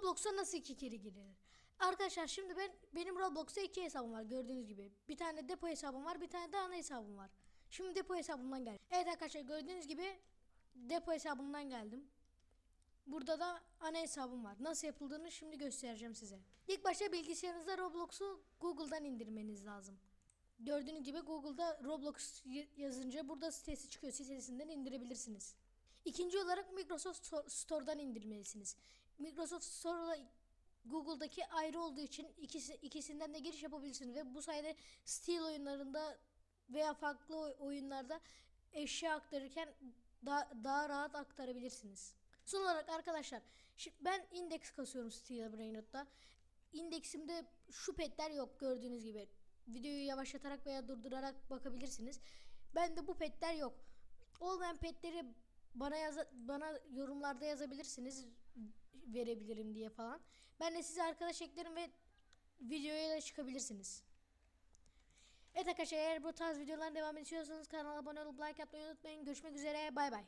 Roblox'a nasıl iki kere girilir? Arkadaşlar şimdi ben benim Roblox'ta iki hesabım var gördüğünüz gibi. Bir tane depo hesabım var, bir tane de ana hesabım var. Şimdi depo hesabımdan geldim. Evet arkadaşlar gördüğünüz gibi depo hesabımdan geldim. Burada da ana hesabım var. Nasıl yapıldığını şimdi göstereceğim size. İlk başta bilgisayarınızda Roblox'u Google'dan indirmeniz lazım. Gördüğünüz gibi Google'da Roblox yazınca burada sitesi çıkıyor. Sitesinden indirebilirsiniz. İkinci olarak Microsoft Sto- Store'dan indirmelisiniz. Microsoft Store'la Google'daki ayrı olduğu için ikisi, ikisinden de giriş yapabilirsiniz ve bu sayede Steam oyunlarında veya farklı oy- oyunlarda eşya aktarırken daha, daha rahat aktarabilirsiniz. Son olarak arkadaşlar şi- ben indeks kasıyorum Steel Brainrot'ta. İndeksimde şu petler yok gördüğünüz gibi. Videoyu yavaşlatarak veya durdurarak bakabilirsiniz. Bende bu petler yok. Olmayan petleri bana yaza, bana yorumlarda yazabilirsiniz verebilirim diye falan. Ben de size arkadaş eklerim ve videoya da çıkabilirsiniz. Evet arkadaşlar eğer bu tarz videoların devam istiyorsanız kanala abone olup like yapmayı unutmayın. Görüşmek üzere bay bay.